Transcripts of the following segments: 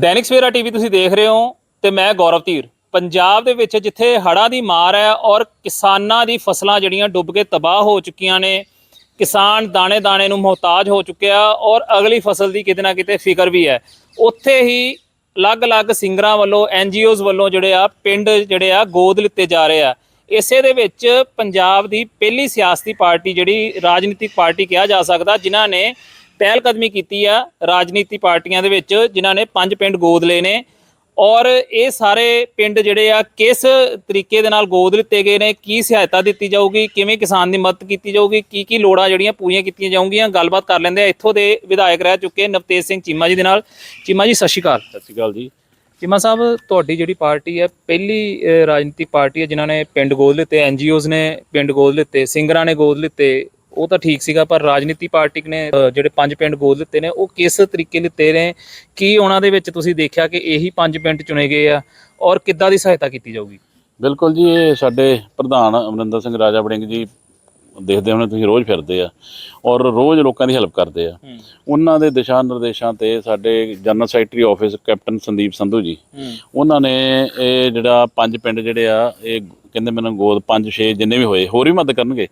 ਦੈਨਿਕ Savera TV ਤੁਸੀਂ ਦੇਖ ਰਹੇ ਹੋ ਤੇ ਮੈਂ ਗੌਰਵ ਧੀਰ। ਪੰਜਾਬ ਦੇ ਵਿੱਚ ਜਿੱਥੇ ਹੜ੍ਹਾਂ ਦੀ ਮਾਰ ਹੈ ਔਰ ਕਿਸਾਨਾਂ ਦੀ ਫਸਲਾਂ ਜਿਹੜੀਆਂ ਡੁੱਬ ਕੇ ਤਬਾਹ ਹੋ ਚੁੱਕੀਆਂ ਨੇ, ਕਿਸਾਨ ਦਾਣੇ ਦਾਣੇ ਨੂੰ ਮੁਹਤਾਜ ਹੋ ਚੁੱਕਿਆ ਔਰ ਅਗਲੀ ਫਸਲ ਦੀ ਕਿਤੇ ਨਾ ਕਿਤੇ ਫਿਕਰ ਵੀ ਹੈ। ਉੱਥੇ ਹੀ ਅਲੱਗ-ਅਲੱਗ ਸਿੰਗਰਾਂ ਵੱਲੋਂ ਐਨਜੀਓਜ਼ ਵੱਲੋਂ ਜਿਹੜੇ ਆ, ਪਿੰਡ ਜਿਹੜੇ ਆ, ਗੋਦ ਲਿੱਤੇ ਜਾ ਰਹੇ ਆ। ਇਸੇ ਦੇ ਵਿੱਚ ਪੰਜਾਬ ਦੀ ਪਹਿਲੀ ਸਿਆਸੀ ਪਾਰਟੀ ਜਿਹੜੀ ਰਾਜਨੀਤਿਕ ਪਾਰਟੀ ਕਿਹਾ ਜਾ ਸਕਦਾ, ਜਿਨ੍ਹਾਂ ਨੇ ਪਹਿਲ ਕਦਮੀ ਕੀਤੀ ਆ ਰਾਜਨੀਤੀ ਪਾਰਟੀਆਂ ਦੇ ਵਿੱਚ ਜਿਨ੍ਹਾਂ ਨੇ ਪੰਜ ਪਿੰਡ ਗੋਦ ਲਏ ਨੇ। ਔਰ ਇਹ ਸਾਰੇ ਪਿੰਡ ਜਿਹੜੇ ਆ ਕਿਸ ਤਰੀਕੇ ਦੇ ਨਾਲ ਗੋਦ ਲਿੱਤੇ ਗਏ ਨੇ ਕੀ ਸਹਾਇਤਾ ਦਿੱਤੀ ਜਾਊਗੀ ਕਿਵੇਂ ਕਿਸਾਨ ਦੀ ਮਦਦ ਕੀਤੀ ਜਾਊਗੀ ਕੀ ਕੀ ਲੋੜਾਂ ਜਿਹੜੀਆਂ ਪੂਰੀਆਂ ਕੀਤੀਆਂ ਜਾਊਗੀਆਂ ਗੱਲਬਾਤ ਕਰ ਲੈਂਦੇ ਆ ਇੱਥੋਂ ਦੇ ਵਿਧਾਇਕ ਰਹਿ ਚੁੱਕੇ ਨਵਤੇਜ ਸਿੰਘ ਚੀਮਾ ਜੀ ਦੇ ਨਾਲ। ਚੀਮਾ ਜੀ ਸਤਿ ਸ਼੍ਰੀ ਅਕਾਲ। ਸਤਿ ਸ਼੍ਰੀ ਅਕਾਲ ਜੀ। ਚੀਮਾ ਸਾਹਿਬ ਤੁਹਾਡੀ ਜਿਹੜੀ ਪਾਰਟੀ ਹੈ ਪਹਿਲੀ ਰਾਜਨੀਤਿਕ ਪਾਰਟੀ ਹੈ ਜਿਨ੍ਹਾਂ ਨੇ ਪਿੰਡ ਗੋਦ ਲਿੱਤੇ ਐਨਜੀਓਜ਼ ਨੇ ਪਿੰਡ ਗੋਦ ਲਿੱਤੇ ਸਿੰਗਰਾਂ ਨੇ ਗੋਦ ਲਿੱਤੇ ਉਹ ਤਾਂ ਠੀਕ ਸੀਗਾ, ਪਰ ਰਾਜਨੀਤੀ ਪਾਰਟੀ ਨੇ ਜਿਹੜੇ ਪੰਜ ਪਿੰਡ ਗੋਦ ਲਿੱਤੇ ਨੇ, ਉਹ ਕਿਸ ਤਰੀਕੇ ਲਿੱਤੇ ਨੇ? ਕੀ ਉਹਨਾਂ ਦੇ ਵਿੱਚ ਤੁਸੀਂ ਦੇਖਿਆ ਕਿ ਇਹੀ ਪੰਜ ਪਿੰਡ ਚੁਣੇ ਗਏ ਆ? ਔਰ ਕਿੱਦਾਂ ਦੀ ਸਹਾਇਤਾ ਕੀਤੀ ਜਾਊਗੀ? ਬਿਲਕੁਲ ਜੀ, ਇਹ ਸਾਡੇ ਪ੍ਰਧਾਨ ਅਮਰਿੰਦਰ ਸਿੰਘ ਰਾਜਾ ਵੜਿੰਗ ਜੀ ਦੇਖਦੇ ਹੋਣੇ ਤੁਸੀਂ ਰੋਜ਼ ਫਿਰਦੇ ਆ ਔਰ ਰੋਜ਼ ਲੋਕਾਂ ਦੀ ਹੈਲਪ ਕਰਦੇ ਆ। ਉਹਨਾਂ ਦੇ ਦਿਸ਼ਾ ਨਿਰਦੇਸ਼ਾਂ ਤੇ ਸਾਡੇ general secretary office captain Sandeep Sandhu ji ਉਹਨਾਂ ਨੇ ਇਹ ਜਿਹੜਾ ਪੰਜ ਪਿੰਡ ਜਿਹੜੇ ਆ ਇਹ ਕਹਿੰਦੇ ਮੈਨੂੰ ਗੋਦ ਪੰਜ ਛੇ ਜਿੰਨੇ ਵੀ ਹੋਏ ਹੋਰ ਵੀ ਮਦਦ ਕਰਨਗੇ।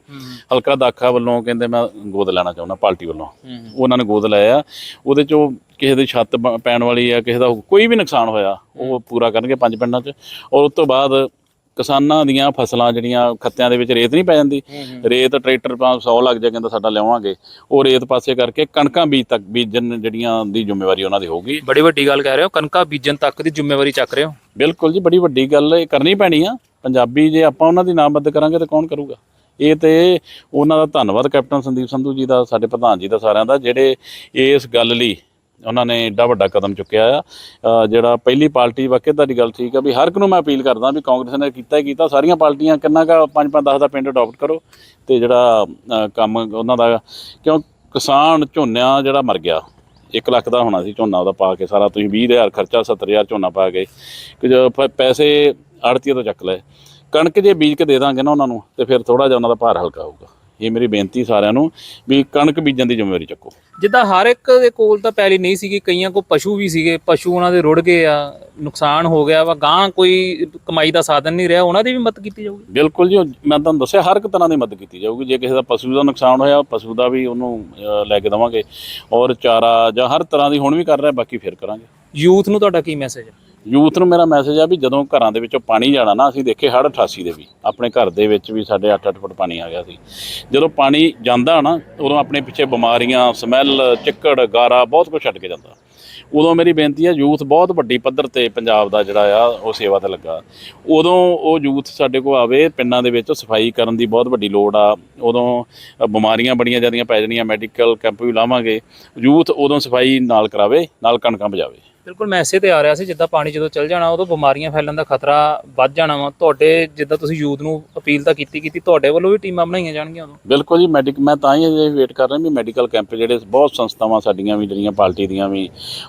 ਹਲਕਾ ਦਾਖਾ ਵੱਲੋਂ ਕਹਿੰਦੇ ਮੈਂ ਗੋਦ ਲੈਣਾ ਚਾਹੁੰਦਾ ਪਾਰਟੀ ਵੱਲੋਂ। ਉਹਨਾਂ ਨੇ ਗੋਦ ਲਿਆ ਉਹਦੇ ਚੋਂ ਕਿਸੇ ਦੀ ਛੱਤ ਪੈਣ ਵਾਲੀ ਆ ਕਿਸੇ ਦਾ ਕੋਈ ਵੀ ਨੁਕਸਾਨ ਹੋਇਆ ਉਹ ਪੂਰਾ ਕਰਨਗੇ ਪੰਜ ਪਿੰਡਾਂ 'ਚ। ਔਰ ਉਸ ਤੋਂ ਬਾਅਦ ਕਿਸਾਨਾਂ ਦੀਆਂ ਫਸਲਾਂ ਜਿਹੜੀਆਂ ਖੱਤਿਆਂ ਦੇ ਵਿੱਚ ਰੇਤ ਨਹੀਂ ਪੈ ਜਾਂਦੀ। ਰੇਤ ਟਰੈਕਟਰ ਪਾ 100 ਲੱਗ ਜਾ ਕਹਿੰਦਾ ਸਾਡਾ ਲਿਆਵਾਂਗੇ। ਉਹ ਰੇਤ ਪਾਸੇ ਕਰਕੇ ਕਣਕਾਂ ਬੀਜ ਤੱਕ ਬੀਜਣ ਜਿਹੜੀਆਂ ਦੀ ਜ਼ਿੰਮੇਵਾਰੀ ਉਹਨਾਂ ਦੀ ਹੋਊਗੀ। ਬੜੀ ਵੱਡੀ ਗੱਲ ਕਹਿ ਰਹੇ ਹੋ ਕਣਕਾਂ ਬੀਜਣ ਤੱਕ ਦੀ ਜ਼ਿੰਮੇਵਾਰੀ ਚੱਕ ਰਹੇ ਹੋ? ਬਿਲਕੁਲ ਜੀ ਬੜੀ ਵੱਡੀ ਗੱਲ ਇਹ ਕਰਨੀ ਪੈਣੀ ਆ। ਪੰਜਾਬੀ ਜੇ ਆਪਾਂ ਉਹਨਾਂ ਦੀ ਨਾਮਬੱਧ ਕਰਾਂਗੇ ਤਾਂ ਕੌਣ ਕਰੂਗਾ? ਇਹ ਤੇ ਉਹਨਾਂ ਦਾ ਧੰਨਵਾਦ ਕੈਪਟਨ ਸੰਦੀਪ ਸੰਧੂ ਜੀ ਦਾ ਸਾਡੇ ਪ੍ਰਧਾਨ ਜੀ ਦਾ ਸਾਰਿਆਂ ਦਾ ਜਿਹੜੇ ਇਸ ਗੱਲ ਲਈ ਉਹਨਾਂ ਨੇ ਏਡਾ ਵੱਡਾ ਕਦਮ ਚੁੱਕਿਆ ਆ। ਜਿਹੜਾ ਪਹਿਲੀ ਪਾਰਟੀ ਵਾਕਿਆ ਤੁਹਾਡੀ ਗੱਲ ਠੀਕ ਆ ਵੀ ਹਰ ਇੱਕ ਨੂੰ ਮੈਂ ਅਪੀਲ ਕਰਦਾ ਵੀ ਕਾਂਗਰਸ ਨੇ ਕੀਤਾ ਹੀ ਕੀਤਾ, ਸਾਰੀਆਂ ਪਾਰਟੀਆਂ ਕਿੰਨਾ ਕਾ 5 5 10 ਦਾ ਪਿੰਡ ਅਡਾਪਟ ਕਰੋ ਤੇ ਜਿਹੜਾ ਕੰਮ ਉਹਨਾਂ ਦਾ, ਕਿਉਂ ਕਿਸਾਨ ਝੋਨਾ ਜਿਹੜਾ ਮਰ ਗਿਆ 1 ਲੱਖ ਦਾ ਹੋਣਾ ਸੀ ਝੋਨਾ ਉਹਦਾ ਪਾ ਕੇ ਸਾਰਾ, ਤੁਸੀਂ 20000 ਖਰਚਾ 70000 ਝੋਨਾ ਪਾ ਕੇ, ਕਿ ਪੈਸੇ ਆੜਤੀਏ ਤੋਂ ਚੱਕ ਲਏ। ਕਣਕ ਜੇ ਬੀਜ ਕੇ ਦੇ ਦਾਂਗੇ ਨਾ ਉਹਨਾਂ ਨੂੰ, ਤੇ ਫਿਰ ਥੋੜਾ ਜਿਹਾ ਉਹਨਾਂ ਦਾ ਭਾਰ ਹਲਕਾ ਹੋਊਗਾ। ਇਹ ਮੇਰੀ ਬੇਨਤੀ ਸਾਰਿਆਂ ਨੂੰ ਵੀ ਕਣਕ ਬੀਜਣ ਦੀ ਜ਼ਿੰਮੇਵਾਰੀ ਚੱਕੋ। ਜਿੱਦਾਂ ਹਰ ਇੱਕ ਦੇ ਕੋਲ ਤਾਂ ਪੈਲੀ ਨਹੀਂ ਸੀਗੀ ਕਈਆਂ ਕੋਲ ਪਸ਼ੂ ਵੀ ਸੀਗੇ ਪਸ਼ੂ ਉਹਨਾਂ ਦੇ ਰੁੜ ਗਏ ਆ ਨੁਕਸਾਨ ਹੋ ਗਿਆ ਵਾ ਗਾਂ ਕੋਈ ਕਮਾਈ ਦਾ ਸਾਧਨ ਨਹੀਂ ਰਿਹਾ ਉਹਨਾਂ ਦੀ ਵੀ ਮਦਦ ਕੀਤੀ ਜਾਊਗੀ। ਬਿਲਕੁਲ ਜੀ ਮੈਂ ਤੁਹਾਨੂੰ ਦੱਸਿਆ ਹਰ ਇੱਕ ਤਰ੍ਹਾਂ ਦੀ ਮਦਦ ਕੀਤੀ ਜਾਊਗੀ ਜੇ ਕਿਸੇ ਦਾ ਪਸ਼ੂ ਦਾ ਨੁਕਸਾਨ ਹੋਇਆ ਪਸ਼ੂ ਦਾ ਵੀ ਉਹਨੂੰ ਲੈ ਕੇ ਦੇਵਾਂਗੇ ਔਰ ਚਾਰਾ ਜਾਂ ਹਰ ਤਰ੍ਹਾਂ ਦੀ ਹੁਣ ਵੀ ਕਰ ਰਿਹਾ ਬਾਕੀ ਫਿਰ ਕਰਾਂਗੇ। ਯੂਥ ਨੂੰ ਤੁਹਾਡਾ ਕੀ ਮੈਸੇਜ ਹੈ? ਯੂਥ ਨੂੰ ਮੇਰਾ ਮੈਸੇਜ ਆ ਵੀ ਜਦੋਂ ਘਰਾਂ ਦੇ ਵਿੱਚੋਂ ਪਾਣੀ ਜਾਣਾ ਨਾ, ਅਸੀਂ ਦੇਖੇ ਹੜ੍ਹ 88 ਦੇ ਵੀ, ਆਪਣੇ ਘਰ ਦੇ ਵਿੱਚ ਵੀ ਸਾਡੇ 8-8 ਫੁੱਟ ਪਾਣੀ ਆ ਗਿਆ ਸੀ। ਜਦੋਂ ਪਾਣੀ ਜਾਂਦਾ ਨਾ, ਉਦੋਂ ਆਪਣੇ ਪਿੱਛੇ ਬਿਮਾਰੀਆਂ, ਸਮੈਲ, ਚਿੱਕੜ, ਗਾਰਾ, ਬਹੁਤ ਕੁਝ ਛੱਡ ਕੇ ਜਾਂਦਾ। ਉਦੋਂ ਮੇਰੀ ਬੇਨਤੀ ਹੈ ਯੂਥ ਬਹੁਤ ਵੱਡੀ ਪੱਧਰ ਤੇ ਪੰਜਾਬ ਦਾ ਜਿਹੜਾ ਆ, ਉਹ ਸੇਵਾ ਤੇ ਲੱਗਾ। ਉਦੋਂ ਉਹ ਯੂਥ ਸਾਡੇ ਕੋਲ ਆਵੇ, ਪਿੰਡਾਂ ਦੇ ਵਿੱਚ ਸਫ਼ਾਈ ਕਰਨ ਦੀ ਬਹੁਤ ਵੱਡੀ ਲੋੜ ਆ। ਉਦੋਂ ਬਿਮਾਰੀਆਂ ਬੜੀਆਂ ਜ਼ਿਆਦੀਆਂ ਪੈ ਜਾਣੀਆਂ, ਮੈਡੀਕਲ ਕੈਂਪ ਵੀ ਲਾਵਾਂਗੇ। ਯੂਥ ਉਦੋਂ ਸਫ਼ਾਈ ਨਾਲ ਕਰਾਵੇ, ਨਾਲ ਕਣਕਾਂ ਬਜਾਵੇ ਬਿਲਕੁਲ ਮੈਸੇਜ ਤੇ ਆ ਰਿਹਾ ਸੀ, ਜਿੱਦਾਂ ਪਾਣੀ ਜਦੋਂ ਚੱਲ ਜਾਣਾ, ਉਦੋਂ ਬਿਮਾਰੀਆਂ ਫੈਲਣ ਦਾ ਖਤਰਾ ਵੱਧ ਜਾਣਾ ਵਾ। ਤੁਹਾਡੇ, ਜਿੱਦਾਂ ਤੁਸੀਂ ਯੂਥ ਨੂੰ ਅਪੀਲ ਤਾਂ ਕੀਤੀ ਕੀਤੀ ਤੁਹਾਡੇ ਵੱਲੋਂ ਵੀ ਟੀਮਾਂ ਬਣਾਈਆਂ ਜਾਣਗੀਆਂ ਉਦੋਂ? ਬਿਲਕੁਲ ਜੀ, ਮੈਡੀਕ, ਮੈਂ ਤਾਂ ਹੀ ਅਜੇ ਵੇਟ ਕਰ ਰਿਹਾ ਵੀ ਮੈਡੀਕਲ ਕੈਂਪ ਜਿਹੜੇ ਬਹੁਤ ਸੰਸਥਾਵਾਂ ਸਾਡੀਆਂ ਵੀ, ਜਿਹੜੀਆਂ ਪਾਰਟੀ ਦੀਆਂ ਵੀ,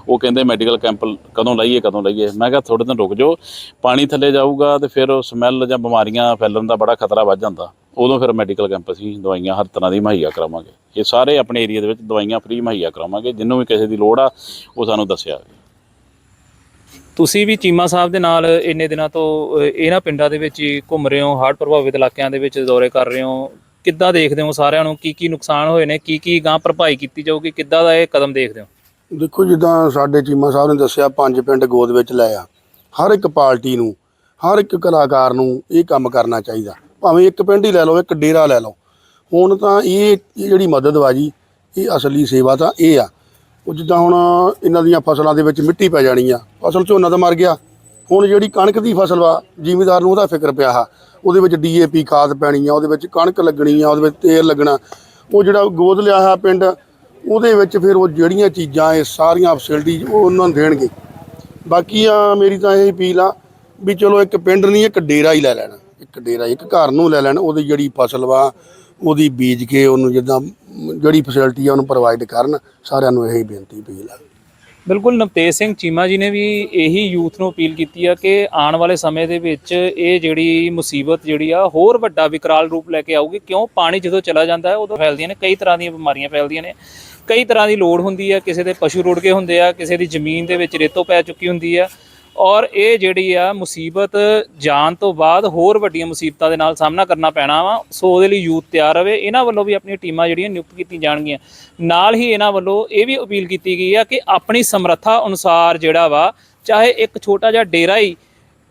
ਉਹ ਕਹਿੰਦੇ ਮੈਡੀਕਲ ਕੈਂਪ ਕਦੋਂ ਲਾਈਏ ਕਦੋਂ ਲਾਈਏ। ਮੈਂ ਕਿਹਾ ਥੋੜੇ ਦਿਨ ਰੁਕ ਜਾਓ, ਪਾਣੀ ਥੱਲੇ ਜਾਊਗਾ ਤੇ ਫਿਰ ਉਹ ਸਮੈਲ ਜਾਂ ਬਿਮਾਰੀਆਂ ਫੈਲਣ ਦਾ ਬੜਾ ਖਤਰਾ ਵੱਧ ਜਾਂਦਾ। ਉਦੋਂ ਫਿਰ ਮੈਡੀਕਲ ਕੈਂਪ ਅਸੀਂ ਦਵਾਈਆਂ ਹਰ ਤਰ੍ਹਾਂ ਦੀ ਮੁਹੱਈਆ ਕਰਾਵਾਂਗੇ। ਇਹ ਸਾਰੇ ਆਪਣੇ ਏਰੀਆ ਦੇ ਵਿੱਚ ਦਵਾਈਆਂ ਫ੍ਰੀ ਮੁਹੱਈਆ ਕਰਾਵਾਂਗੇ, ਜਿੰਨੂੰ ਵੀ ਕਿਸੇ ਦੀ ਲੋੜ ਆ, ਉਹ ਸਾਨੂੰ ਦੱਸਿਆ। ਤੁਸੀਂ ਵੀ ਚੀਮਾ ਸਾਹਿਬ ਦੇ ਨਾਲ ਇੰਨੇ ਦਿਨਾਂ ਤੋਂ ਇਹਨਾਂ ਪਿੰਡਾਂ ਦੇ ਵਿੱਚ ਹੀ ਘੁੰਮ ਰਹੇ ਹੋ ਹੜ੍ਹ ਪ੍ਰਭਾਵਿਤ ਇਲਾਕਿਆਂ ਦੇ ਵਿੱਚ ਦੌਰੇ ਕਰ ਰਹੇ ਹੋ। ਕਿੱਦਾਂ ਦੇਖਦੇ ਹੋ ਸਾਰਿਆਂ ਨੂੰ? ਕੀ ਕੀ ਨੁਕਸਾਨ ਹੋਏ ਨੇ? ਕੀ ਕੀ ਗਾਂ ਭਰਪਾਈ ਕੀਤੀ ਜਾਊਗੀ? ਕਿੱਦਾਂ ਦਾ ਇਹ ਕਦਮ ਦੇਖਦੇ ਹੋ? ਦੇਖੋ, ਜਿੱਦਾਂ ਸਾਡੇ ਚੀਮਾ ਸਾਹਿਬ ਨੇ ਦੱਸਿਆ, ਪੰਜ ਪਿੰਡ ਗੋਦ ਵਿੱਚ ਲੈ ਆ। ਹਰ ਇੱਕ ਪਾਰਟੀ ਨੂੰ, ਹਰ ਇੱਕ ਕਲਾਕਾਰ ਨੂੰ ਇਹ ਕੰਮ ਕਰਨਾ ਚਾਹੀਦਾ। ਭਾਵੇਂ ਇੱਕ ਪਿੰਡ ਹੀ ਲੈ ਲਓ, ਇੱਕ ਡੇਰਾ ਲੈ ਲਓ। ਹੁਣ ਤਾਂ ਇਹ ਇਹ ਜਿਹੜੀ ਮਦਦ ਵਾ ਜੀ ਇਹ ਅਸਲੀ ਸੇਵਾ ਤਾਂ ਇਹ ਆ। ਉਹ ਜਿੱਦਾਂ ਹੁਣ ਇਹਨਾਂ ਦੀਆਂ ਫਸਲਾਂ ਦੇ ਵਿੱਚ ਮਿੱਟੀ ਪੈ ਜਾਣੀ ਆ, ਫਸਲ ਝੋਨਾ ਤਾਂ ਮਰ ਗਿਆ। ਹੁਣ ਜਿਹੜੀ ਕਣਕ ਦੀ ਫਸਲ ਵਾ, ਜ਼ਿਮੀਦਾਰ ਨੂੰ ਉਹਦਾ ਫਿਕਰ ਪਿਆ ਆ। ਉਹਦੇ ਵਿੱਚ ਡੀਏਪੀ ਖਾਦ ਪੈਣੀ ਆ, ਉਹਦੇ ਵਿੱਚ ਕਣਕ ਲੱਗਣੀ ਆ, ਉਹਦੇ ਵਿੱਚ ਤੇਲ ਲੱਗਣਾ। ਉਹ ਜਿਹੜਾ ਗੋਦ ਲਿਆ ਆ ਪਿੰਡ, ਉਹਦੇ ਵਿੱਚ ਫਿਰ ਉਹ ਜਿਹੜੀਆਂ ਚੀਜ਼ਾਂ, ਇਹ ਸਾਰੀਆਂ ਫੈਸਿਲਿਟੀ ਉਹ ਉਹਨਾਂ ਨੂੰ ਦੇਣਗੇ। ਬਾਕੀ ਆ, ਮੇਰੀ ਤਾਂ ਇਹ ਅਪੀਲ ਆ ਵੀ ਚਲੋ ਇੱਕ ਪਿੰਡ ਨਹੀਂ, ਇੱਕ ਡੇਰਾ ਹੀ ਲੈ ਲੈਣਾ। ਇੱਕ ਡੇਰਾ, ਇੱਕ ਘਰ ਨੂੰ ਲੈ ਲੈਣ, ਉਹਦੀ ਜਿਹੜੀ ਫਸਲ ਵਾ ਉਹਦੀ ਬੀਜ ਕੇ ਉਹਨੂੰ ਜਿੱਦਾਂ ਜਿਹੜੀ ਫੈਸਿਲਿਟੀ ਆ ਉਹਨੂੰ ਪ੍ਰੋਵਾਈਡ ਕਰਨ, ਸਾਰਿਆਂ ਨੂੰ ਇਹ ਬੇਨਤੀ ਅਪੀਲ ਆ। ਬਿਲਕੁਲ, ਨਵਤੇਜ ਸਿੰਘ ਚੀਮਾ ਜੀ ਨੇ ਵੀ ਇਹੀ ਯੂਥ ਨੂੰ ਅਪੀਲ ਕੀਤੀ ਆ ਕਿ ਆਉਣ ਵਾਲੇ ਸਮੇਂ ਦੇ ਵਿੱਚ ਇਹ ਜਿਹੜੀ ਮੁਸੀਬਤ ਜਿਹੜੀ ਆ ਹੋਰ ਵੱਡਾ ਵਿਕਰਾਲ ਰੂਪ ਲੈ ਕੇ ਆਊਗੀ। ਕਿਉਂ? ਪਾਣੀ ਜਦੋਂ ਚਲਾ ਜਾਂਦਾ ਹੈ, ਉਦੋਂ ਫੈਲਦੀਆਂ ਨੇ, ਕਈ ਤਰ੍ਹਾਂ ਦੀਆਂ ਬਿਮਾਰੀਆਂ ਫੈਲਦੀਆਂ ਨੇ। ਕਈ ਤਰ੍ਹਾਂ ਦੀ ਲੋੜ ਹੁੰਦੀ ਆ, ਕਿਸੇ ਦੇ ਪਸ਼ੂ ਰੁੜ ਗਏ ਹੁੰਦੇ ਆ, ਕਿਸੇ ਦੀ ਜ਼ਮੀਨ ਦੇ ਵਿੱਚ ਰੇਤੋਂ ਪੈ ਚੁੱਕੀ ਹੁੰਦੀ ਆ। ਔਰ ਇਹ ਜਿਹੜੀ ਆ ਮੁਸੀਬਤ ਜਾਣ ਤੋਂ ਬਾਅਦ ਹੋਰ ਵੱਡੀਆਂ ਮੁਸੀਬਤਾਂ ਦੇ ਨਾਲ ਸਾਹਮਣਾ ਕਰਨਾ ਪੈਣਾ ਵਾ। ਸੋ ਉਹਦੇ ਲਈ ਯੂਥ ਤਿਆਰ ਰਵੇ। ਇਹਨਾਂ ਵੱਲੋਂ ਵੀ ਆਪਣੀਆਂ ਟੀਮਾਂ ਜਿਹੜੀਆਂ ਨਿਯੁਕਤ ਕੀਤੀਆਂ ਜਾਣਗੀਆਂ। ਨਾਲ ਹੀ ਇਹਨਾਂ ਵੱਲੋਂ ਇਹ ਵੀ ਅਪੀਲ ਕੀਤੀ ਗਈ ਆ ਕਿ ਆਪਣੀ ਸਮਰੱਥਾ ਅਨੁਸਾਰ ਜਿਹੜਾ ਵਾ, ਚਾਹੇ ਇੱਕ ਛੋਟਾ ਜਿਹਾ ਡੇਰਾ ਹੀ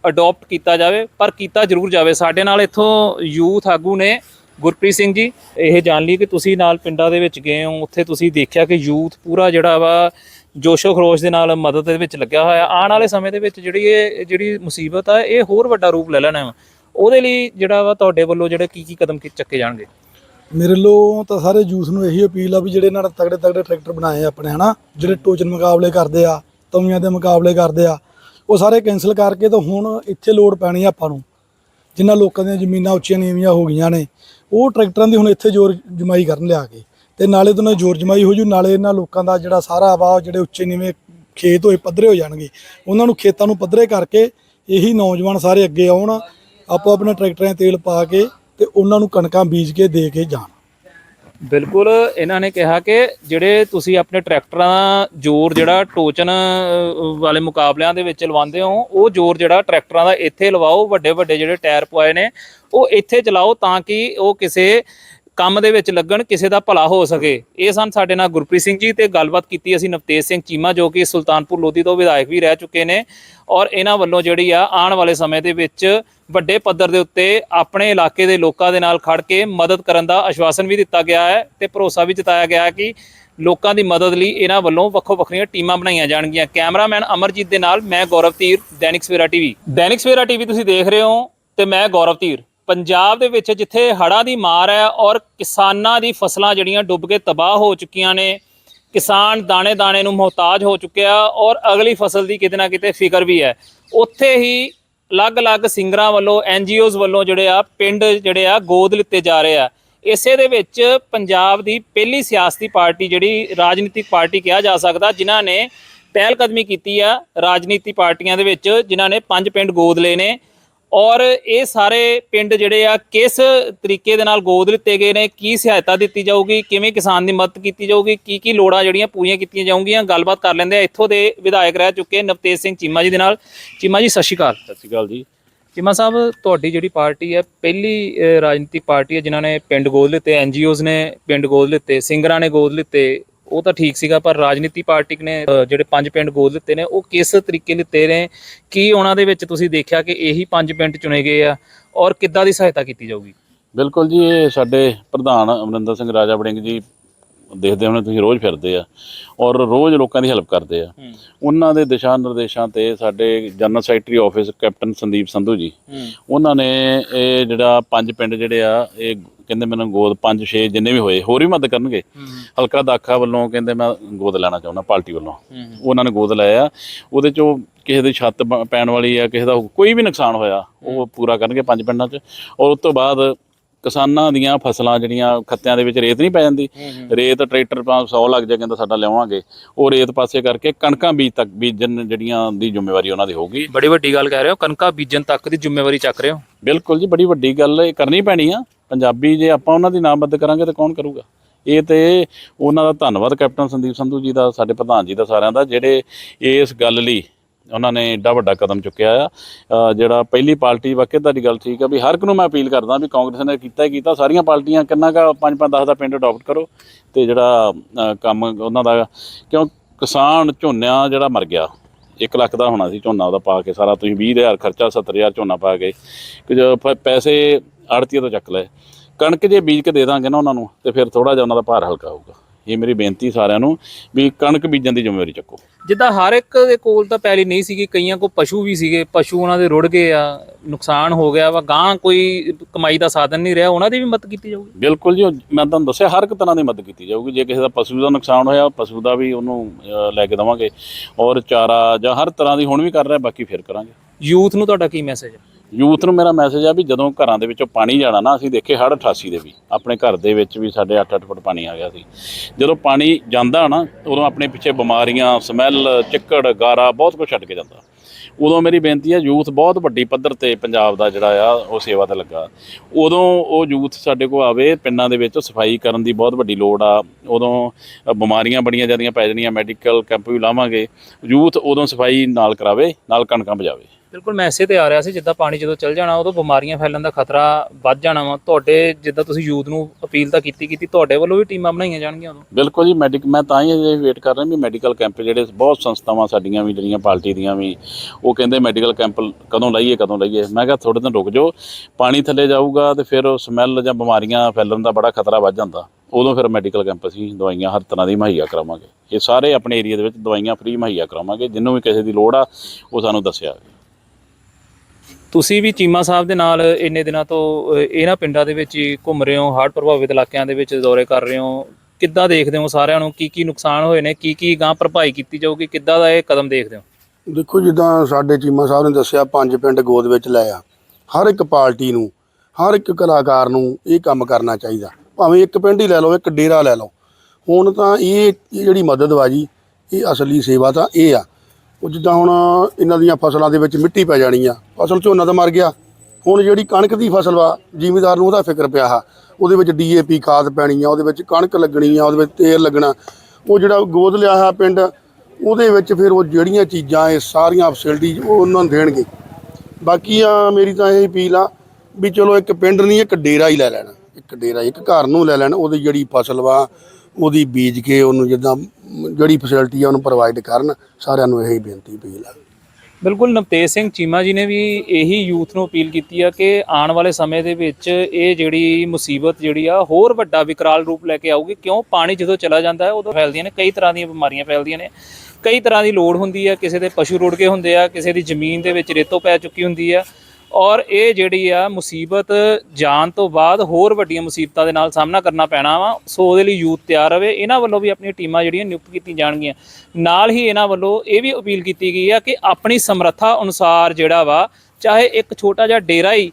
ਅਡਾਪਟ ਕੀਤਾ ਜਾਵੇ, ਪਰ ਕੀਤਾ ਜ਼ਰੂਰ ਜਾਵੇ। ਸਾਡੇ ਨਾਲ ਇੱਥੋਂ ਯੂਥ ਆਗੂ ਨੇ ਗੁਰਪ੍ਰੀਤ ਸਿੰਘ ਜੀ। ਇਹ ਜਾਣ ਲਈ ਕਿ ਤੁਸੀਂ ਨਾਲ ਪਿੰਡਾਂ ਦੇ ਵਿੱਚ ਗਏ ਹੋ। ਉੱਥੇ ਤੁਸੀਂ ਦੇਖਿਆ ਕਿ ਯੂਥ ਪੂਰਾ ਜਿਹੜਾ ਵਾ ਜੋਸ਼ੋ ਖਰੋਸ਼ ਦੇ ਨਾਲ ਮਦਦ ਦੇ ਵਿੱਚ ਲੱਗਿਆ ਹੋਇਆ। ਆਉਣ ਵਾਲੇ ਸਮੇਂ ਦੇ ਵਿੱਚ ਜਿਹੜੀ ਇਹ, ਜਿਹੜੀ ਮੁਸੀਬਤ ਆ, ਇਹ ਹੋਰ ਵੱਡਾ ਰੂਪ ਲੈ ਲੈਣਾ ਵਾ। ਉਹਦੇ ਲਈ ਜਿਹੜਾ ਵਾ ਤੁਹਾਡੇ ਵੱਲੋਂ ਜਿਹੜੇ ਕੀ ਕੀ ਕਦਮ ਚੱਕੇ ਜਾਣਗੇ? ਮੇਰੇ ਵੱਲੋਂ ਤਾਂ ਸਾਰੇ ਜੂਸ ਨੂੰ ਇਹੀ ਅਪੀਲ ਆ ਵੀ ਜਿਹੜੇ ਇਹਨਾਂ ਨੇ ਤਗੜੇ ਤਗੜੇ ਟਰੈਕਟਰ ਬਣਾਏ ਆ ਆਪਣੇ, ਹਨਾ? ਜਿਹੜੇ ਟੋਚਨ ਮੁਕਾਬਲੇ ਕਰਦੇ ਆ, ਤਵੀਆਂ ਦੇ ਮੁਕਾਬਲੇ ਕਰਦੇ ਆ, ਉਹ ਸਾਰੇ ਕੈਨਸਲ ਕਰਕੇ ਤਾਂ ਹੁਣ ਇੱਥੇ ਲੋਡ ਪੈਣੀ ਆ ਆਪਾਂ ਨੂੰ। ਜਿਨ੍ਹਾਂ ਲੋਕਾਂ ਦੀਆਂ ਜ਼ਮੀਨਾਂ ਉੱਚੀਆਂ ਨੀਵੀਆਂ ਹੋ ਗਈਆਂ ਨੇ, ਉਹ ਟਰੈਕਟਰਾਂ ਦੀ ਹੁਣ ਇੱਥੇ ਜ਼ੋਰ ਜਮਾਈ ਕਰਨ ਲਿਆ ਕੇ। ਤੇ ਨਾਲੇ ਤੋਂ ਨਾਲ ਜ਼ੋਰ ਜਮਾਈ ਹੋ ਜੂ, ਨਾਲੇ ਇਹਨਾਂ ਲੋਕਾਂ ਦਾ ਜਿਹੜਾ ਸਾਰਾ ਵਾ ਜਿਹੜੇ ਉੱਚੇ ਨੀਵੇਂ ਖੇਤ ਹੋਏ ਪੱਧਰੇ ਹੋ ਜਾਣਗੇ। ਉਹਨਾਂ ਨੂੰ ਖੇਤਾਂ ਨੂੰ ਪੱਧਰੇ ਕਰਕੇ ਇਹੀ ਨੌਜਵਾਨ ਸਾਰੇ ਅੱਗੇ ਆਉਣ, ਆਪੋ ਆਪਣੇ ਟਰੈਕਟਰਾਂ ਤੇਲ ਪਾ ਕੇ ਤੇ ਉਹਨਾਂ ਨੂੰ ਕਣਕਾਂ ਬੀਜ ਕੇ ਦੇ ਕੇ ਜਾਣ। ਬਿਲਕੁਲ, ਇਹਨਾਂ ਨੇ ਕਿਹਾ ਕਿ ਜਿਹੜੇ ਤੁਸੀਂ ਆਪਣੇ ਟਰੈਕਟਰਾਂ ਦਾ ਜ਼ੋਰ ਜਿਹੜਾ ਟੋਚਨ ਵਾਲੇ ਮੁਕਾਬਲਿਆਂ ਦੇ ਵਿੱਚ ਲਵਾਉਂਦੇ ਹੋ, ਉਹ ਜ਼ੋਰ ਜਿਹੜਾ ਟਰੈਕਟਰਾਂ ਦਾ ਇੱਥੇ ਲਵਾਓ ਵੱਡੇ ਵੱਡੇ ਜਿਹੜੇ ਟਾਇਰ ਪਵਾਏ ਨੇ, ਉਹ ਇੱਥੇ ਚਲਾਓ ਤਾਂ ਕਿ ਉਹ ਕਿਸੇ ਕੰਮ ਦੇ ਵਿੱਚ ਲੱਗਣ ਕਿਸੇ ਦਾ ਭਲਾ ਹੋ ਸਕੇ। ਇਹ ਸਨ ਸਾਡੇ ਨਾਲ ਗੁਰਪ੍ਰੀਤ ਸਿੰਘ ਜੀ ਤੇ ਗੱਲਬਾਤ ਕੀਤੀ ਅਸੀਂ ਨਵਤੇਜ ਸਿੰਘ ਚੀਮਾ ਜੋ ਕਿ ਸੁਲਤਾਨਪੁਰ ਲੋਧੀ ਤੋਂ ਵਿਧਾਇਕ ਵੀ ਰਹਿ ਚੁੱਕੇ ਨੇ ਔਰ ਇਹਨਾਂ ਵੱਲੋਂ ਜਿਹੜੀ ਆ ਆਉਣ ਵਾਲੇ ਸਮੇਂ ਦੇ ਵਿੱਚ ਵੱਡੇ ਪੱਧਰ ਦੇ ਉੱਤੇ ਆਪਣੇ ਇਲਾਕੇ ਦੇ ਲੋਕਾਂ ਦੇ ਨਾਲ ਖੜ ਕੇ ਮਦਦ ਕਰਨ ਦਾ ਆਸ਼ਵਾਸਨ ਵੀ ਦਿੱਤਾ ਗਿਆ ਹੈ ਤੇ ਭਰੋਸਾ ਵੀ ਜਤਾਇਆ ਗਿਆ ਹੈ ਕਿ ਲੋਕਾਂ ਦੀ ਮਦਦ ਲਈ ਇਹਨਾਂ ਵੱਲੋਂ ਵੱਖੋ ਵੱਖਰੀਆਂ ਟੀਮਾਂ ਬਣਾਈਆਂ ਜਾਣਗੀਆਂ। ਕੈਮਰਾਮੈਨ ਅਮਰਜੀਤ ਦੇ ਨਾਲ ਮੈਂ ਗੌਰਵ ਧੀਰ ਦੈਨਿਕ ਸਵੇਰਾ ਟੀਵੀ। ਦੈਨਿਕ ਸਵੇਰਾ ਟੀਵੀ ਤੁਸੀਂ ਦੇਖ ਰਹੇ ਹੋ ਤੇ ਮੈਂ ਗੌਰਵ ਧੀਰ ਪੰਜਾਬ ਦੇ ਵਿੱਚ ਜਿੱਥੇ ਹੜ੍ਹਾਂ ਦੀ ਮਾਰ ਹੈ ਔਰ ਕਿਸਾਨਾਂ ਦੀ ਫਸਲਾਂ ਜਿਹੜੀਆਂ ਡੁੱਬ ਕੇ ਤਬਾਹ ਹੋ ਚੁੱਕੀਆਂ ਨੇ, ਕਿਸਾਨ ਦਾਣੇ ਦਾਣੇ ਨੂੰ ਮੁਹਤਾਜ ਹੋ ਚੁੱਕਿਆ ਔਰ ਅਗਲੀ ਫਸਲ ਦੀ ਕਿਤੇ ਨਾ ਕਿਤੇ ਫਿਕਰ ਵੀ ਹੈ। ਉੱਥੇ ਹੀ ਅਲੱਗ-ਅਲੱਗ ਸਿੰਗਰਾਂ ਵੱਲੋਂ ਐਨਜੀਓਜ਼ ਵੱਲੋਂ ਜਿਹੜੇ ਆ, ਪਿੰਡ ਜਿਹੜੇ ਆ, ਗੋਦ ਲਿੱਤੇ ਜਾ ਰਹੇ ਆ। ਇਸੇ ਦੇ ਵਿੱਚ ਪੰਜਾਬ ਦੀ ਪਹਿਲੀ ਸਿਆਸਤੀ ਪਾਰਟੀ ਜਿਹੜੀ ਰਾਜਨੀਤਿਕ ਪਾਰਟੀ ਕਿਹਾ ਜਾ ਸਕਦਾ, ਜਿਨ੍ਹਾਂ ਨੇ ਪਹਿਲ ਕਦਮੀ ਕੀਤੀ ਆ ਰਾਜਨੀਤੀ ਪਾਰਟੀਆਂ ਦੇ ਵਿੱਚ, ਜਿਨ੍ਹਾਂ ਨੇ ਪੰਜ ਪਿੰਡ ਗੋਦ ਲਏ ਨੇ। ਔਰ ਇਹ ਸਾਰੇ ਪਿੰਡ ਜਿਹੜੇ ਆ ਕਿਸ ਤਰੀਕੇ ਦੇ ਨਾਲ ਗੋਦ ਲਿੱਤੇ ਗਏ ਨੇ? ਕੀ ਸਹਾਇਤਾ ਦਿੱਤੀ ਜਾਊਗੀ? ਕਿਵੇਂ ਕਿਸਾਨ ਦੀ ਮਦਦ ਕੀਤੀ ਜਾਊਗੀ? ਕੀ ਕੀ ਲੋੜਾਂ ਜਿਹੜੀਆਂ ਪੂਰੀਆਂ ਕੀਤੀਆਂ ਜਾਊਗੀਆਂ? ਗੱਲਬਾਤ ਕਰ ਲੈਂਦੇ ਆ ਇੱਥੋਂ ਦੇ ਵਿਧਾਇਕ ਰਹਿ ਚੁੱਕੇ ਨਵਤੇਜ ਸਿੰਘ ਚੀਮਾ ਜੀ ਦੇ ਨਾਲ। ਚੀਮਾ ਜੀ ਸਤਿ ਸ਼੍ਰੀ ਅਕਾਲ। ਸਤਿ ਸ਼੍ਰੀ ਅਕਾਲ ਜੀ। ਚੀਮਾ ਸਾਹਿਬ ਤੁਹਾਡੀ ਜਿਹੜੀ ਪਾਰਟੀ ਹੈ ਪਹਿਲੀ ਰਾਜਨੀਤਿਕ ਪਾਰਟੀ ਹੈ ਜਿਨ੍ਹਾਂ ਨੇ ਪਿੰਡ ਗੋਦ ਲਿੱਤੇ ਐਨਜੀਓਜ਼ ਨੇ ਪਿੰਡ ਗੋਦ ਲਿੱਤੇ ਸਿੰਗਰਾਂ ਨੇ ਗੋਦ ਲਿੱਤੇ ਉਹ ਤਾਂ ਠੀਕ ਸੀਗਾ, ਪਰ ਰਾਜਨੀਤੀ ਪਾਰਟੀ ਨੇ ਜਿਹੜੇ ਪੰਜ ਪਿੰਡ ਗੋਦ ਦਿੱਤੇ ਨੇ, ਉਹ ਕਿਸ ਤਰੀਕੇ ਲਿੱਤੇ ਨੇ? ਕੀ ਉਹਨਾਂ ਦੇ ਵਿੱਚ ਤੁਸੀਂ ਦੇਖਿਆ ਕਿ ਇਹੀ ਪੰਜ ਪਿੰਡ ਚੁਣੇ ਗਏ ਆ? ਔਰ ਕਿੱਦਾਂ ਦੀ ਸਹਾਇਤਾ ਕੀਤੀ ਜਾਊਗੀ? ਬਿਲਕੁਲ ਜੀ, ਇਹ ਸਾਡੇ ਪ੍ਰਧਾਨ ਅਮਰਿੰਦਰ ਸਿੰਘ ਰਾਜਾ ਵੜਿੰਗ ਜੀ ਦੇਖਦੇ ਹੋਣੇ ਤੁਸੀਂ ਰੋਜ਼ ਫਿਰਦੇ ਆ ਔਰ ਰੋਜ਼ ਲੋਕਾਂ ਦੀ ਹੈਲਪ ਕਰਦੇ ਆ। ਉਹਨਾਂ ਦੇ ਦਿਸ਼ਾ ਨਿਰਦੇਸ਼ਾਂ ਤੇ ਸਾਡੇ general secretary office captain Sandeep Sandhu ji ਉਹਨਾਂ ਨੇ ਇਹ ਜਿਹੜਾ ਪੰਜ ਪਿੰਡ ਜਿਹੜੇ ਆ ਇਹ ਕਹਿੰਦੇ ਮੈਨੂੰ ਗੋਦ ਪੰਜ ਛੇ ਜਿੰਨੇ ਵੀ ਹੋਏ ਹੋਰ ਵੀ ਮਦਦ ਕਰਨਗੇ। ਹਲਕਾ ਦਾਖਾ ਵੱਲੋਂ ਕਹਿੰਦੇ ਮੈਂ ਗੋਦ ਲੈਣਾ ਚਾਹੁੰਦਾ ਪਾਰਟੀ ਵੱਲੋਂ। ਉਹਨਾਂ ਨੇ ਗੋਦ ਲਿਆ ਆ ਉਹਦੇ ਚੋਂ ਕਿਸੇ ਦੀ ਛੱਤ ਪੈਣ ਵਾਲੀ ਆ ਕਿਸੇ ਦਾ ਕੋਈ ਵੀ ਨੁਕਸਾਨ ਹੋਇਆ ਉਹ ਪੂਰਾ ਕਰਨਗੇ ਪੰਜ ਪਿੰਡਾਂ 'ਚ। ਔਰ ਉਸ ਤੋਂ ਬਾਅਦ ਕਿਸਾਨਾਂ ਦੀਆਂ ਫਸਲਾਂ ਜਿਹੜੀਆਂ ਖੱਤਿਆਂ ਦੇ ਵਿੱਚ ਰੇਤ ਨਹੀਂ ਪੈ ਜਾਂਦੀ। ਰੇਤ ਟਰੈਕਟਰ ਪਾ 100 ਲੱਗ ਜਾ ਕਹਿੰਦਾ ਸਾਡਾ ਲਿਆਵਾਂਗੇ। ਉਹ ਰੇਤ ਪਾਸੇ ਕਰਕੇ ਕਣਕਾਂ ਬੀਜ ਤੱਕ ਬੀਜਣ ਜਿਹੜੀਆਂ ਦੀ ਜ਼ਿੰਮੇਵਾਰੀ ਉਹਨਾਂ ਦੀ ਹੋਊਗੀ। ਬੜੀ ਵੱਡੀ ਗੱਲ ਕਹਿ ਰਹੇ ਹੋ ਕਣਕਾਂ ਬੀਜਣ ਤੱਕ ਦੀ ਜ਼ਿੰਮੇਵਾਰੀ ਚੱਕ ਰਹੇ ਹੋ? ਬਿਲਕੁਲ ਜੀ ਬੜੀ ਵੱਡੀ ਗੱਲ ਇਹ ਕਰਨੀ ਪੈਣੀ ਆ। ਪੰਜਾਬੀ ਜੇ ਆਪਾਂ ਉਹਨਾਂ ਦੀ ਨਾਮ ਮਦਦ ਕਰਾਂਗੇ ਤਾਂ ਕੌਣ ਕਰੂਗਾ? ਇਹ ਤੇ ਉਹਨਾਂ ਦਾ ਧੰਨਵਾਦ ਕੈਪਟਨ ਸੰਦੀਪ ਸੰਧੂ ਜੀ ਦਾ ਸਾਡੇ ਪ੍ਰਧਾਨ ਜੀ ਦਾ ਸਾਰਿਆਂ ਦਾ ਜਿਹੜੇ ਇਸ ਗੱਲ ਲਈ ਉਹਨਾਂ ਨੇ ਏਡਾ ਵੱਡਾ ਕਦਮ ਚੁੱਕਿਆ ਆ। ਜਿਹੜਾ ਪਹਿਲੀ ਪਾਰਟੀ ਵਾਕਿਆ ਤੁਹਾਡੀ ਗੱਲ ਠੀਕ ਆ ਵੀ ਹਰ ਇੱਕ ਨੂੰ ਮੈਂ ਅਪੀਲ ਕਰਦਾ ਵੀ ਕਾਂਗਰਸ ਨੇ ਕੀਤਾ ਹੀ ਕੀਤਾ, ਸਾਰੀਆਂ ਪਾਰਟੀਆਂ ਕਿੰਨਾ ਕਾ 5 5 10 ਦਾ ਪਿੰਡ ਅਡਾਪਟ ਕਰੋ ਤੇ ਜਿਹੜਾ ਕੰਮ ਉਹਨਾਂ ਦਾ, ਕਿਉਂ ਕਿਸਾਨ ਝੋਨਿਆਂ ਜਿਹੜਾ ਮਰ ਗਿਆ 1 ਲੱਖ ਦਾ ਹੋਣਾ ਸੀ ਝੋਨਾ ਉਹਦਾ ਪਾ ਕੇ, ਸਾਰਾ ਤੁਸੀਂ 20000 ਖਰਚਾ 70000 ਝੋਨਾ ਪਾ ਕੇ, ਕਿ ਜੋ ਪ- ਪੈਸੇ ਆੜਤੀਏ ਤੋਂ ਚੱਕ ਲਏ। ਕਣਕ ਜੇ ਬੀਜ ਕੇ ਦੇ ਦਾਂਗੇ ਨਾ ਉਹਨਾਂ ਨੂੰ, ਤੇ ਫਿਰ ਥੋੜਾ ਜਿਹਾ ਉਹਨਾਂ ਦਾ ਭਾਰ ਹਲਕਾ ਹੋਊਗਾ। ਇਹ ਮੇਰੀ ਬੇਨਤੀ ਸਾਰਿਆਂ ਨੂੰ ਵੀ ਕਣਕ ਬੀਜਣ ਦੀ ਜ਼ਿੰਮੇਵਾਰੀ ਚੱਕੋ। ਜਿੱਦਾਂ ਹਰ ਇੱਕ ਦੇ ਕੋਲ ਤਾਂ ਪੈਲੀ ਨਹੀਂ ਸੀਗੀ ਕਈਆਂ ਕੋਲ ਪਸ਼ੂ ਵੀ ਸੀਗੇ ਪਸ਼ੂ ਉਹਨਾਂ ਦੇ ਰੁੜ ਗਏ ਆ ਨੁਕਸਾਨ ਹੋ ਗਿਆ ਵਾ ਗਾਂ ਕੋਈ ਕਮਾਈ ਦਾ ਸਾਧਨ ਨਹੀਂ ਰਿਹਾ ਉਹਨਾਂ ਦੀ ਵੀ ਮਦਦ ਕੀਤੀ ਜਾਊਗੀ। ਬਿਲਕੁਲ ਜੀ ਮੈਂ ਤੁਹਾਨੂੰ ਦੱਸਿਆ ਹਰ ਇੱਕ ਤਰ੍ਹਾਂ ਦੀ ਮਦਦ ਕੀਤੀ ਜਾਊਗੀ ਜੇ ਕਿਸੇ ਦਾ ਪਸ਼ੂ ਦਾ ਨੁਕਸਾਨ ਹੋਇਆ ਪਸ਼ੂ ਦਾ ਵੀ ਉਹਨੂੰ ਲੈ ਕੇ ਦੇਵਾਂਗੇ। ਔਰ ਚਾਰਾ ਜਾਂ ਹਰ ਤਰ੍ਹਾਂ ਦੀ ਹੁਣ ਵੀ ਕਰ ਰਿਹਾ ਬਾਕੀ ਫਿਰ ਕਰਾਂਗੇ। ਯੂਥ ਨੂੰ ਤੁਹਾਡਾ ਕੀ ਮੈਸੇਜ ਹੈ? ਯੂਥ ਨੂੰ ਮੇਰਾ ਮੈਸੇਜ ਆ ਵੀ ਜਦੋਂ ਘਰਾਂ ਦੇ ਵਿੱਚੋਂ ਪਾਣੀ ਜਾਣਾ ਨਾ, ਅਸੀਂ ਦੇਖੇ ਹੜ੍ਹ 88 ਦੇ ਵੀ, ਆਪਣੇ ਘਰ ਦੇ ਵਿੱਚ ਵੀ ਸਾਡੇ 8-8 ਫੁੱਟ ਪਾਣੀ ਆ ਗਿਆ ਸੀ। ਜਦੋਂ ਪਾਣੀ ਜਾਂਦਾ ਨਾ, ਉਦੋਂ ਆਪਣੇ ਪਿੱਛੇ ਬਿਮਾਰੀਆਂ, ਸਮੈਲ, ਚਿੱਕੜ, ਗਾਰਾ, ਬਹੁਤ ਕੁਝ ਛੱਡ ਕੇ ਜਾਂਦਾ। ਉਦੋਂ ਮੇਰੀ ਬੇਨਤੀ ਹੈ ਯੂਥ ਬਹੁਤ ਵੱਡੀ ਪੱਧਰ ਤੇ ਪੰਜਾਬ ਦਾ ਜਿਹੜਾ ਆ, ਉਹ ਸੇਵਾ ਤੇ ਲੱਗਾ। ਉਦੋਂ ਉਹ ਯੂਥ ਸਾਡੇ ਕੋਲ ਆਵੇ, ਪਿੰਡਾਂ ਦੇ ਵਿੱਚ ਸਫ਼ਾਈ ਕਰਨ ਦੀ ਬਹੁਤ ਵੱਡੀ ਲੋੜ ਆ। ਉਦੋਂ ਬਿਮਾਰੀਆਂ ਬੜੀਆਂ ਜ਼ਿਆਦੀਆਂ ਪੈ ਜਾਣੀਆਂ ਮੈਡੀਕਲ ਕੈਂਪ ਵੀ ਲਾਵਾਂਗੇ। ਯੂਥ ਉਦੋਂ ਸਫ਼ਾਈ ਨਾਲ ਕਰਾਵੇ, ਨਾਲ ਕਣਕਾਂ ਬਜਾਵੇ ਬਿਲਕੁਲ ਮੈਸੇਜ ਤੇ ਆ ਰਿਹਾ ਸੀ, ਜਿੱਦਾਂ ਪਾਣੀ ਜਦੋਂ ਚੱਲ ਜਾਣਾ, ਉਦੋਂ ਬਿਮਾਰੀਆਂ ਫੈਲਣ ਦਾ ਖਤਰਾ ਵੱਧ ਜਾਣਾ ਵਾ। ਤੁਹਾਡੇ ਜਿੱਦਾਂ ਤੁਸੀਂ ਯੂਥ ਨੂੰ ਅਪੀਲ ਤਾਂ ਕੀਤੀ ਕੀਤੀ, ਤੁਹਾਡੇ ਵੱਲੋਂ ਵੀ ਟੀਮਾਂ ਬਣਾਈਆਂ ਜਾਣਗੀਆਂ ਉਦੋਂ? ਬਿਲਕੁਲ ਜੀ, ਮੈਡੀਕ, ਮੈਂ ਤਾਂ ਹੀ ਅਜੇ ਵੇਟ ਕਰ ਰਿਹਾ ਵੀ ਮੈਡੀਕਲ ਕੈਂਪ ਜਿਹੜੇ ਬਹੁਤ ਸੰਸਥਾਵਾਂ ਸਾਡੀਆਂ ਵੀ, ਜਿਹੜੀਆਂ ਪਾਰਟੀ ਦੀਆਂ ਵੀ, ਉਹ ਕਹਿੰਦੇ ਮੈਡੀਕਲ ਕੈਂਪ ਕਦੋਂ ਲਾਈਏ ਕਦੋਂ ਲਾਈਏ। ਮੈਂ ਕਿਹਾ ਥੋੜੇ ਦਿਨ ਰੁਕ ਜਾਓ, ਪਾਣੀ ਥੱਲੇ ਜਾਊਗਾ ਤੇ ਫਿਰ ਉਹ ਸਮੈਲ ਜਾਂ ਬਿਮਾਰੀਆਂ ਫੈਲਣ ਦਾ ਬੜਾ ਖਤਰਾ ਵੱਧ ਜਾਂਦਾ। ਉਦੋਂ ਫਿਰ ਮੈਡੀਕਲ ਕੈਂਪ ਅਸੀਂ ਦਵਾਈਆਂ ਹਰ ਤਰ੍ਹਾਂ ਦੀ ਮੁਹੱਈਆ ਕਰਾਵਾਂਗੇ। ਇਹ ਸਾਰੇ ਆਪਣੇ ਏਰੀਆ ਦੇ ਵਿੱਚ ਦਵਾਈਆਂ ਫ੍ਰੀ ਮੁਹੱਈਆ ਕਰਾਵਾਂਗੇ, ਜਿੰਨੂੰ ਵੀ ਕਿਸੇ ਦੀ ਲੋੜ ਆ, ਉਹ ਸਾਨੂੰ ਦੱਸਿਆ। ਤੁਸੀਂ ਵੀ ਚੀਮਾ ਸਾਹਿਬ ਦੇ ਨਾਲ ਇੰਨੇ ਦਿਨਾਂ ਤੋਂ ਇਹਨਾਂ ਪਿੰਡਾਂ ਦੇ ਵਿੱਚ ਹੀ ਘੁੰਮ ਰਹੇ ਹੋ ਹੜ੍ਹ ਪ੍ਰਭਾਵਿਤ ਇਲਾਕਿਆਂ ਦੇ ਵਿੱਚ ਦੌਰੇ ਕਰ ਰਹੇ ਹੋ। ਕਿੱਦਾਂ ਦੇਖਦੇ ਹੋ ਸਾਰਿਆਂ ਨੂੰ? ਕੀ ਕੀ ਨੁਕਸਾਨ ਹੋਏ ਨੇ? ਕੀ ਕੀ ਗਾਂ ਭਰਪਾਈ ਕੀਤੀ ਜਾਊਗੀ? ਕਿੱਦਾਂ ਦਾ ਇਹ ਕਦਮ ਦੇਖਦੇ ਹੋ? ਦੇਖੋ, ਜਿੱਦਾਂ ਸਾਡੇ ਚੀਮਾ ਸਾਹਿਬ ਨੇ ਦੱਸਿਆ, ਪੰਜ ਪਿੰਡ ਗੋਦ ਵਿੱਚ ਲੈ ਆ। ਹਰ ਇੱਕ ਪਾਰਟੀ ਨੂੰ, ਹਰ ਇੱਕ ਕਲਾਕਾਰ ਨੂੰ ਇਹ ਕੰਮ ਕਰਨਾ ਚਾਹੀਦਾ। ਭਾਵੇਂ ਇੱਕ ਪਿੰਡ ਹੀ ਲੈ ਲਓ, ਇੱਕ ਡੇਰਾ ਲੈ ਲਓ। ਹੁਣ ਤਾਂ ਇਹ ਜਿਹੜੀ ਮਦਦ ਵਾ ਜੀ ਇਹ ਅਸਲੀ ਸੇਵਾ ਤਾਂ ਇਹ ਆ। ਉਹ ਜਿੱਦਾਂ ਹੁਣ ਇਹਨਾਂ ਦੀਆਂ ਫਸਲਾਂ ਦੇ ਵਿੱਚ ਮਿੱਟੀ ਪੈ ਜਾਣੀ ਆ, ਫਸਲ ਝੋਨਾ ਤਾਂ ਮਰ ਗਿਆ। ਹੁਣ ਜਿਹੜੀ ਕਣਕ ਦੀ ਫਸਲ ਵਾ, ਜ਼ਿਮੀਦਾਰ ਨੂੰ ਉਹਦਾ ਫਿਕਰ ਪਿਆ ਆ ਉਹਦੇ ਵਿੱਚ ਡੀਏਪੀ ਖਾਦ ਪੈਣੀ ਆ, ਉਹਦੇ ਵਿੱਚ ਕਣਕ ਲੱਗਣੀ ਆ, ਉਹਦੇ ਵਿੱਚ ਤੇਲ ਲੱਗਣਾ। ਉਹ ਜਿਹੜਾ ਗੋਦ ਲਿਆ ਆ ਪਿੰਡ, ਉਹਦੇ ਵਿੱਚ ਫਿਰ ਉਹ ਜਿਹੜੀਆਂ ਚੀਜ਼ਾਂ, ਇਹ ਸਾਰੀਆਂ ਫੈਸਿਲਿਟੀ ਉਹ ਉਹਨਾਂ ਨੂੰ ਦੇਣਗੇ। ਬਾਕੀ ਆ, ਮੇਰੀ ਤਾਂ ਇਹ ਅਪੀਲ ਆ ਵੀ ਚਲੋ ਇੱਕ ਪਿੰਡ ਨਹੀਂ, ਇੱਕ ਡੇਰਾ ਹੀ ਲੈ ਲੈਣਾ। ਇੱਕ ਡੇਰਾ, ਇੱਕ ਘਰ ਨੂੰ ਲੈ ਲੈਣਾ, ਉਹਦੀ ਜਿਹੜੀ ਫਸਲ ਵਾ ਉਹਦੀ ਬੀਜ ਕੇ ਉਹਨੂੰ ਜਿੱਦਾਂ ਜਿਹੜੀ ਫੈਸਿਲਿਟੀ ਆ ਉਹਨੂੰ ਪ੍ਰੋਵਾਈਡ ਕਰਨ, ਸਾਰਿਆਂ ਨੂੰ ਇਹੀ ਬੇਨਤੀ ਅਪੀਲ ਆ। ਬਿਲਕੁਲ, ਨਵਤੇਜ ਸਿੰਘ ਚੀਮਾ ਜੀ ਨੇ ਵੀ ਇਹੀ ਯੂਥ ਨੂੰ ਅਪੀਲ ਕੀਤੀ ਆ ਕਿ ਆਉਣ ਵਾਲੇ ਸਮੇਂ ਦੇ ਵਿੱਚ ਇਹ ਜਿਹੜੀ ਮੁਸੀਬਤ ਜਿਹੜੀ ਆ, ਹੋਰ ਵੱਡਾ ਵਿਕਰਾਲ ਰੂਪ ਲੈ ਕੇ ਆਊਗੀ। ਕਿਉਂ? ਪਾਣੀ ਜਦੋਂ ਚਲਾ ਜਾਂਦਾ ਹੈ, ਉਦੋਂ ਫੈਲਦੀਆਂ ਨੇ, ਕਈ ਤਰ੍ਹਾਂ ਦੀਆਂ ਬਿਮਾਰੀਆਂ ਫੈਲਦੀਆਂ ਨੇ। ਕਈ ਤਰ੍ਹਾਂ ਦੀ ਲੋੜ ਹੁੰਦੀ ਆ, ਕਿਸੇ ਦੇ ਪਸ਼ੂ ਰੁੜ ਗਏ ਹੁੰਦੇ ਆ, ਕਿਸੇ ਦੀ ਜ਼ਮੀਨ ਦੇ ਵਿੱਚ ਰੇਤੋਂ ਪੈ ਚੁੱਕੀ ਹੁੰਦੀ ਆ। ਔਰ ਇਹ ਜਿਹੜੀ ਆ ਮੁਸੀਬਤ ਜਾਣ ਤੋਂ ਬਾਅਦ ਹੋਰ ਵੱਡੀਆਂ ਮੁਸੀਬਤਾਂ ਦੇ ਨਾਲ ਸਾਹਮਣਾ ਕਰਨਾ ਪੈਣਾ ਵਾ। ਸੋ ਉਹਦੇ ਲਈ ਯੂਥ ਤਿਆਰ ਰਵੇ। ਇਹਨਾਂ ਵੱਲੋਂ ਵੀ ਆਪਣੀਆਂ ਟੀਮਾਂ ਜਿਹੜੀਆਂ ਨਿਯੁਕਤ ਕੀਤੀਆਂ ਜਾਣਗੀਆਂ। ਨਾਲ ਹੀ ਇਹਨਾਂ ਵੱਲੋਂ ਇਹ ਵੀ ਅਪੀਲ ਕੀਤੀ ਗਈ ਆ ਕਿ ਆਪਣੀ ਸਮਰੱਥਾ ਅਨੁਸਾਰ ਜਿਹੜਾ ਵਾ, ਚਾਹੇ ਇੱਕ ਛੋਟਾ ਜਿਹਾ ਡੇਰਾ ਹੀ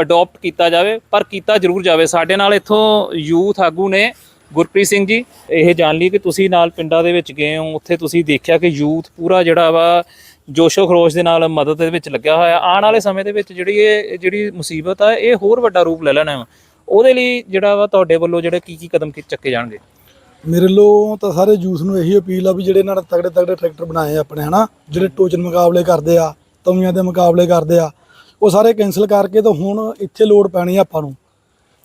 ਅਡਾਪਟ ਕੀਤਾ ਜਾਵੇ, ਪਰ ਕੀਤਾ ਜ਼ਰੂਰ ਜਾਵੇ। ਸਾਡੇ ਨਾਲ ਇੱਥੋਂ ਯੂਥ ਆਗੂ ਨੇ ਗੁਰਪ੍ਰੀਤ ਸਿੰਘ ਜੀ। ਇਹ ਜਾਣ ਲਈ ਕਿ ਤੁਸੀਂ ਨਾਲ ਪਿੰਡਾਂ ਦੇ ਵਿੱਚ ਗਏ ਹੋ। ਉੱਥੇ ਤੁਸੀਂ ਦੇਖਿਆ ਕਿ ਯੂਥ ਪੂਰਾ ਜਿਹੜਾ ਵਾ ਜੋਸ਼ੋ ਖਰੋਸ਼ ਦੇ ਨਾਲ ਮਦਦ ਦੇ ਵਿੱਚ ਲੱਗਿਆ ਹੋਇਆ। ਆਉਣ ਵਾਲੇ ਸਮੇਂ ਦੇ ਵਿੱਚ ਜਿਹੜੀ ਇਹ, ਜਿਹੜੀ ਮੁਸੀਬਤ ਆ, ਇਹ ਹੋਰ ਵੱਡਾ ਰੂਪ ਲੈ ਲੈਣਾ ਵਾ। ਉਹਦੇ ਲਈ ਜਿਹੜਾ ਵਾ ਤੁਹਾਡੇ ਵੱਲੋਂ ਜਿਹੜੇ ਕੀ ਕੀ ਕਦਮ ਚੱਕੇ ਜਾਣਗੇ? ਮੇਰੇ ਲੋ ਤਾਂ ਸਾਰੇ ਜੂਸ ਨੂੰ ਇਹੀ ਅਪੀਲ ਆ ਵੀ ਜਿਹੜੇ ਇਹਨਾਂ ਨੇ ਤਗੜੇ ਤਗੜੇ ਟਰੈਕਟਰ ਬਣਾਏ ਆ ਆਪਣੇ, ਹਨਾ? ਜਿਹੜੇ ਟੋਚਨ ਮੁਕਾਬਲੇ ਕਰਦੇ ਆ, ਤਵੀਆਂ ਦੇ ਮੁਕਾਬਲੇ ਕਰਦੇ ਆ, ਉਹ ਸਾਰੇ ਕੈਨਸਲ ਕਰਕੇ ਤਾਂ ਹੁਣ ਇੱਥੇ ਲੋਡ ਪੈਣੀ ਆ ਆਪਾਂ ਨੂੰ।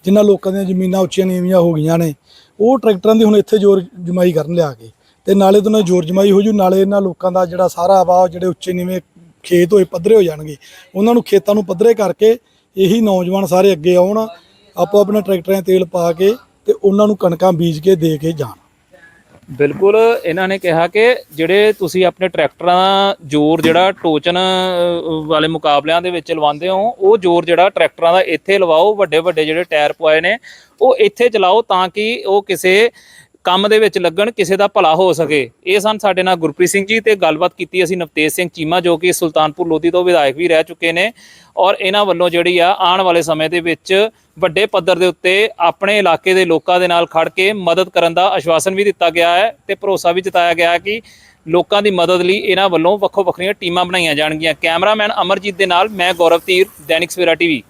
ਜਿਨ੍ਹਾਂ ਲੋਕਾਂ ਦੀਆਂ ਜ਼ਮੀਨਾਂ ਉੱਚੀਆਂ ਨੀਵੀਆਂ ਹੋ ਗਈਆਂ ਨੇ, ਉਹ ਟਰੈਕਟਰਾਂ ਦੀ ਹੁਣ ਇੱਥੇ ਜ਼ੋਰ ਜਮਾਈ ਕਰਨ ਲਿਆ ਕੇ। ਤੇ ਨਾਲੇ ਤੋਂ ਜ਼ੋਰ ਜਮਾਈ ਹੋ ਜੂ, ਨਾਲੇ ਇਹਨਾਂ ਲੋਕਾਂ ਦਾ ਜਿਹੜਾ ਸਾਰਾ ਵਾ ਜਿਹੜੇ ਉੱਚੇ ਨੀਵੇਂ ਖੇਤ ਹੋਏ ਪੱਧਰੇ ਹੋ ਜਾਣਗੇ। ਉਹਨਾਂ ਨੂੰ ਖੇਤਾਂ ਨੂੰ ਪੱਧਰੇ ਕਰਕੇ ਇਹੀ ਨੌਜਵਾਨ ਸਾਰੇ ਅੱਗੇ ਆਉਣ, ਆਪੋ ਆਪਣੇ ਟਰੈਕਟਰਾਂ 'ਚ ਤੇਲ ਪਾ ਕੇ ਤੇ ਉਹਨਾਂ ਨੂੰ ਕਣਕਾਂ ਬੀਜ ਕੇ ਦੇ ਕੇ ਜਾਣ। ਬਿਲਕੁਲ, ਇਹਨਾਂ ਨੇ ਕਿਹਾ ਕਿ ਜਿਹੜੇ ਤੁਸੀਂ ਆਪਣੇ ਟਰੈਕਟਰਾਂ ਦਾ ਜ਼ੋਰ ਜਿਹੜਾ ਟੋਚਨ ਵਾਲੇ ਮੁਕਾਬਲਿਆਂ ਦੇ ਵਿੱਚ ਲਵਾਉਂਦੇ ਹੋ, ਉਹ ਜ਼ੋਰ ਜਿਹੜਾ ਟਰੈਕਟਰਾਂ ਦਾ ਇੱਥੇ ਲਵਾਓ ਵੱਡੇ ਵੱਡੇ ਜਿਹੜੇ ਟਾਇਰ ਪਵਾਏ ਨੇ, ਉਹ ਇੱਥੇ ਚਲਾਓ ਤਾਂ ਕਿ ਉਹ ਕਿਸੇ ਕੰਮ ਦੇ ਵਿੱਚ ਲੱਗਣ ਕਿਸੇ ਦਾ ਭਲਾ ਹੋ ਸਕੇ। ਇਹ ਸਨ ਸਾਡੇ ਨਾਲ ਗੁਰਪ੍ਰੀਤ ਸਿੰਘ ਜੀ ਤੇ ਗੱਲਬਾਤ ਕੀਤੀ ਅਸੀਂ ਨਵਤੇਜ ਸਿੰਘ ਚੀਮਾ ਜੋ ਕਿ ਸੁਲਤਾਨਪੁਰ ਲੋਧੀ ਤੋਂ ਵਿਧਾਇਕ ਵੀ ਰਹਿ ਚੁੱਕੇ ਨੇ ਔਰ ਇਹਨਾਂ ਵੱਲੋਂ ਜਿਹੜੀ ਆ ਆਉਣ ਵਾਲੇ ਸਮੇਂ ਦੇ ਵਿੱਚ ਵੱਡੇ ਪੱਧਰ ਦੇ ਉੱਤੇ ਆਪਣੇ ਇਲਾਕੇ ਦੇ ਲੋਕਾਂ ਦੇ ਨਾਲ ਖੜ ਕੇ ਮਦਦ ਕਰਨ ਦਾ ਆਸ਼ਵਾਸਨ ਵੀ ਦਿੱਤਾ ਗਿਆ ਹੈ ਤੇ ਭਰੋਸਾ ਵੀ ਜਤਾਇਆ ਗਿਆ ਹੈ ਕਿ ਲੋਕਾਂ ਦੀ ਮਦਦ ਲਈ ਇਹਨਾਂ ਵੱਲੋਂ ਵੱਖੋ ਵੱਖਰੀਆਂ ਟੀਮਾਂ ਬਣਾਈਆਂ ਜਾਣਗੀਆਂ। ਕੈਮਰਾਮੈਨ ਅਮਰਜੀਤ ਦੇ ਨਾਲ ਮੈਂ ਗੌਰਵ ਧੀਰ ਦੈਨਿਕ ਸਵੇਰਾ ਟੀਵੀ।